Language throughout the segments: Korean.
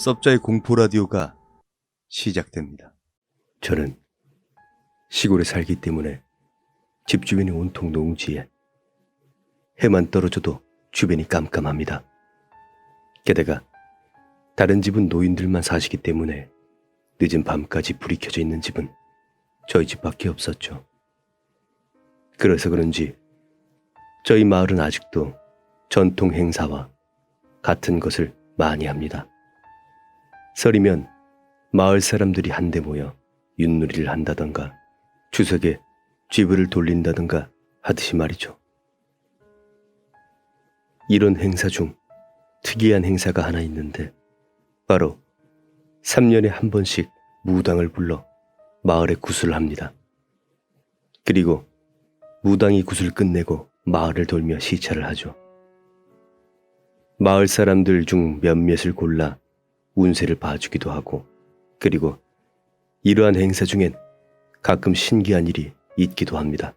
섭자의 공포 라디오가 시작됩니다. 저는 시골에 살기 때문에 집 주변이 온통 농지에 해만 떨어져도 주변이 깜깜합니다. 게다가 다른 집은 노인들만 사시기 때문에 늦은 밤까지 불이 켜져 있는 집은 저희 집밖에 없었죠. 그래서 그런지 저희 마을은 아직도 전통 행사와 같은 것을 많이 합니다. 설이면 마을 사람들이 한데 모여 윷놀이를 한다던가 추석에 쥐부를 돌린다던가 하듯이 말이죠. 이런 행사 중 특이한 행사가 하나 있는데 바로 3년에 한 번씩 무당을 불러 마을에 구슬을 합니다. 그리고 무당이 구슬 끝내고 마을을 돌며 시찰을 하죠. 마을 사람들 중 몇몇을 골라 운세를 봐주기도 하고 그리고 이러한 행사 중엔 가끔 신기한 일이 있기도 합니다.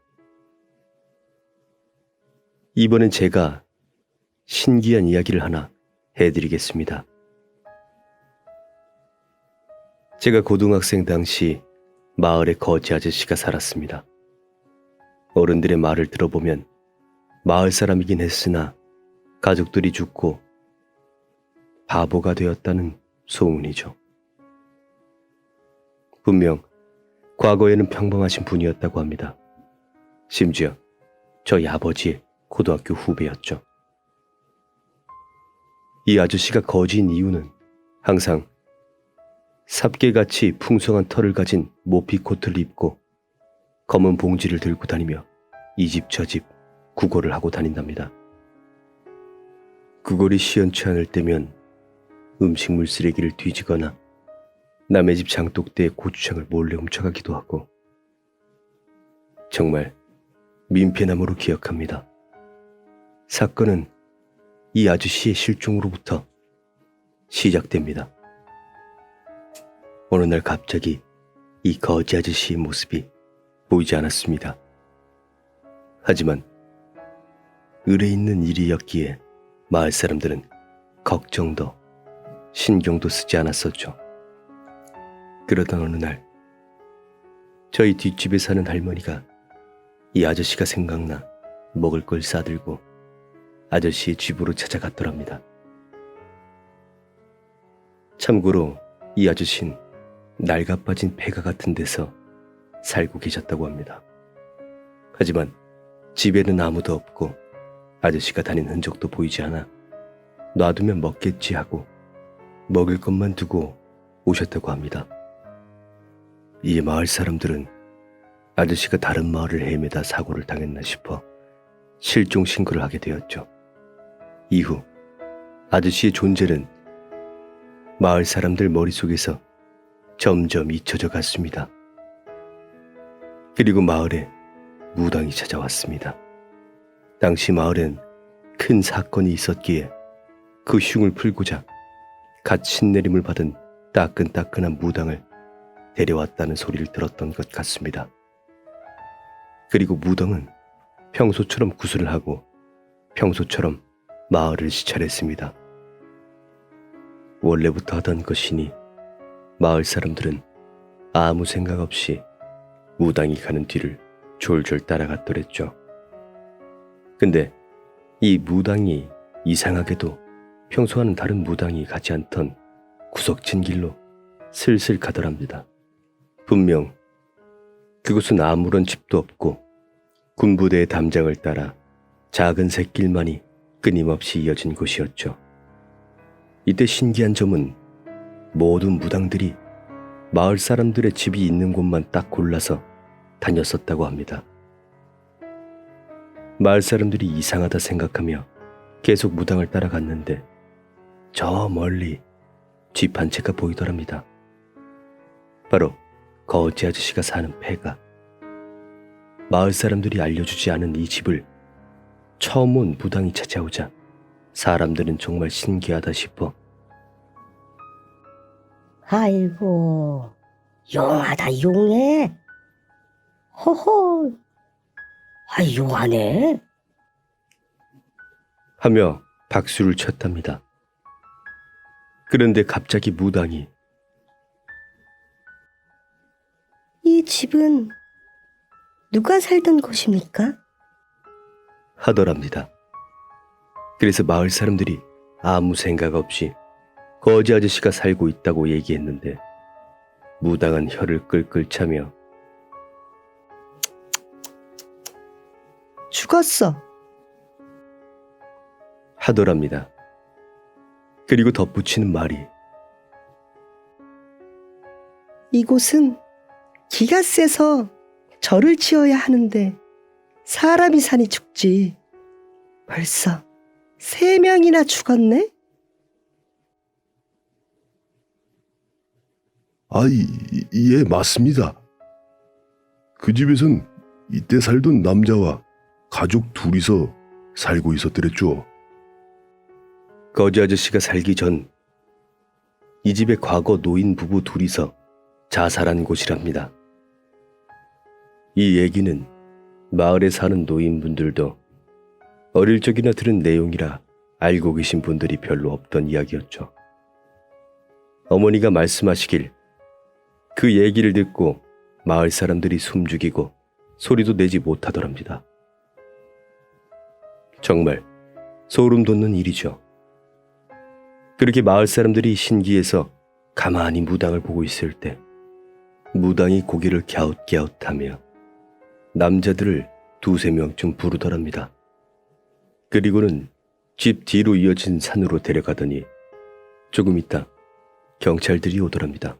이번엔 제가 신기한 이야기를 하나 해드리겠습니다. 제가 고등학생 당시 마을에 거지 아저씨가 살았습니다. 어른들의 말을 들어보면 마을 사람이긴 했으나 가족들이 죽고 바보가 되었다는 소문이죠. 분명 과거에는 평범하신 분이었다고 합니다. 심지어 저희 아버지의 고등학교 후배였죠. 이 아저씨가 거지인 이유는 항상 삽개같이 풍성한 털을 가진 모피 코트를 입고 검은 봉지를 들고 다니며 이 집 저집 구걸을 하고 다닌답니다. 구걸이 시원치 않을 때면 음식물 쓰레기를 뒤지거나 남의 집 장독대에 고추장을 몰래 훔쳐가기도 하고 정말 민폐나무로 기억합니다. 사건은 이 아저씨의 실종으로부터 시작됩니다. 어느 날 갑자기 이 거지 아저씨의 모습이 보이지 않았습니다. 하지만 의뢰 있는 일이었기에 마을 사람들은 걱정도 신경도 쓰지 않았었죠. 그러던 어느 날 저희 뒷집에 사는 할머니가 이 아저씨가 생각나 먹을 걸 싸들고 아저씨의 집으로 찾아갔더랍니다. 참고로 이 아저씨는 낡아빠진 폐가 같은 데서 살고 계셨다고 합니다. 하지만 집에는 아무도 없고 아저씨가 다닌 흔적도 보이지 않아 놔두면 먹겠지 하고 먹을 것만 두고 오셨다고 합니다. 이 마을 사람들은 아저씨가 다른 마을을 헤매다 사고를 당했나 싶어 실종 신고를 하게 되었죠. 이후 아저씨의 존재는 마을 사람들 머릿속에서 점점 잊혀져 갔습니다. 그리고 마을에 무당이 찾아왔습니다. 당시 마을엔 큰 사건이 있었기에 그 흉을 풀고자 갓 신내림을 받은 따끈따끈한 무당을 데려왔다는 소리를 들었던 것 같습니다. 그리고 무당은 평소처럼 구슬을 하고 평소처럼 마을을 시찰했습니다. 원래부터 하던 것이니 마을 사람들은 아무 생각 없이 무당이 가는 뒤를 졸졸 따라갔더랬죠. 근데 이 무당이 이상하게도 평소와는 다른 무당이 가지 않던 구석진 길로 슬슬 가더랍니다. 분명 그곳은 아무런 집도 없고 군부대의 담장을 따라 작은 샛길만이 끊임없이 이어진 곳이었죠. 이때 신기한 점은 모든 무당들이 마을 사람들의 집이 있는 곳만 딱 골라서 다녔었다고 합니다. 마을 사람들이 이상하다 생각하며 계속 무당을 따라갔는데 저 멀리 집한 채가 보이더랍니다. 바로 거지 아저씨가 사는 폐가. 마을 사람들이 알려주지 않은 이 집을 처음 온 무당이 찾아오자 사람들은 정말 신기하다 싶어 아이고, 용하다, 용해. 허허, 아, 용하네. 하며 박수를 쳤답니다. 그런데 갑자기 무당이 이 집은 누가 살던 곳입니까? 하더랍니다. 그래서 마을 사람들이 아무 생각 없이 거지 아저씨가 살고 있다고 얘기했는데 무당은 혀를 끌끌 차며 죽었어. 하더랍니다. 그리고 덧붙이는 말이 이곳은 기가 세서 절을 지어야 하는데 사람이 사니 죽지. 벌써 세 명이나 죽었네? 아, 이, 이- 예, 맞습니다. 그 집에선 이때 살던 남자와 가족 둘이서 살고 있었더랬죠. 거지 아저씨가 살기 전 이 집의 과거 노인 부부 둘이서 자살한 곳이랍니다. 이 얘기는 마을에 사는 노인분들도 어릴 적이나 들은 내용이라 알고 계신 분들이 별로 없던 이야기였죠. 어머니가 말씀하시길 그 얘기를 듣고 마을 사람들이 숨죽이고 소리도 내지 못하더랍니다. 정말 소름 돋는 일이죠. 그렇게 마을 사람들이 신기해서 가만히 무당을 보고 있을 때 무당이 고개를 갸웃갸웃하며 남자들을 두세 명쯤 부르더랍니다. 그리고는 집 뒤로 이어진 산으로 데려가더니 조금 있다 경찰들이 오더랍니다.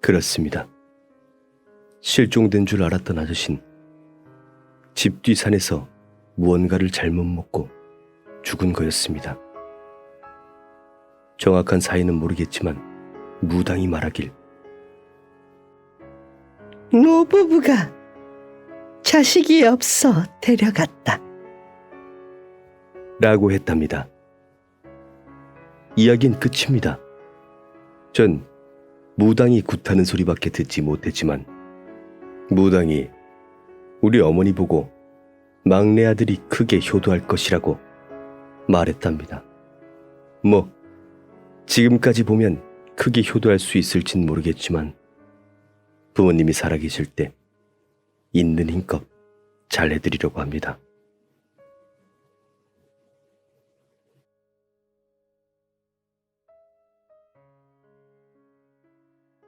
그렇습니다. 실종된 줄 알았던 아저씨는 집 뒤 산에서 무언가를 잘못 먹고 죽은 거였습니다. 정확한 사이는 모르겠지만 무당이 말하길 노부부가 자식이 없어 데려갔다. 라고 했답니다. 이야기는 끝입니다. 전 무당이 굿하는 소리밖에 듣지 못했지만 무당이 우리 어머니 보고 막내 아들이 크게 효도할 것이라고 말했답니다. 뭐 지금까지 보면 크게 효도할 수 있을진 모르겠지만 부모님이 살아계실 때 있는 힘껏 잘 해드리려고 합니다.